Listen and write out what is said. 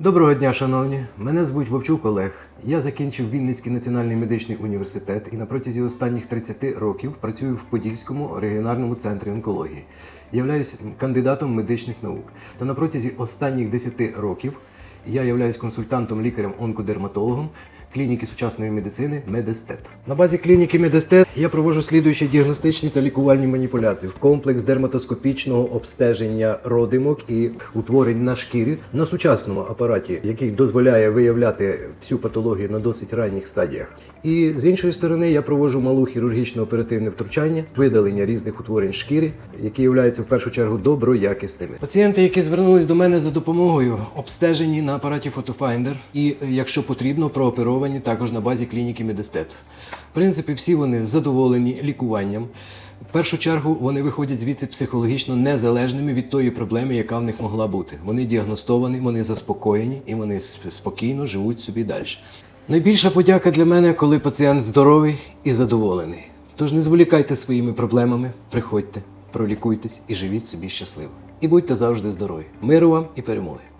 Доброго дня, шановні. Мене звуть Вовчук Олег. Я закінчив Вінницький національний медичний університет і на протязі останніх 30 років працюю в Подільському регіональному центрі онкології. Являюсь кандидатом медичних наук. Та на протязі останніх 10 років я являюсь консультантом лікарем-онкодерматологом клініки сучасної медицини Медестет. На базі клініки Медестет я проводжу слідуючі діагностичні та лікувальні маніпуляції в комплекс дерматоскопічного обстеження родимок і утворень на шкірі на сучасному апараті, який дозволяє виявляти всю патологію на досить ранніх стадіях. І з іншої сторони я проводжу малу хірургічно оперативне втручання, видалення різних утворень шкіри, які являються в першу чергу доброякісними. Пацієнти, які звернулись до мене за допомогою, обстежені на апараті Photofinder і, е, якщо потрібно, прооперовані також на базі клініки Медестет. В принципі, всі вони задоволені лікуванням. В першу чергу вони виходять звідси психологічно незалежними від тої проблеми, яка в них могла бути. Вони діагностовані, вони заспокоєні і вони спокійно живуть собі далі. Найбільша подяка для мене, коли пацієнт здоровий і задоволений. Тож не зволікайте своїми проблемами, приходьте, пролікуйтесь і живіть собі щасливо. І будьте завжди здорові. Миру вам і перемоги!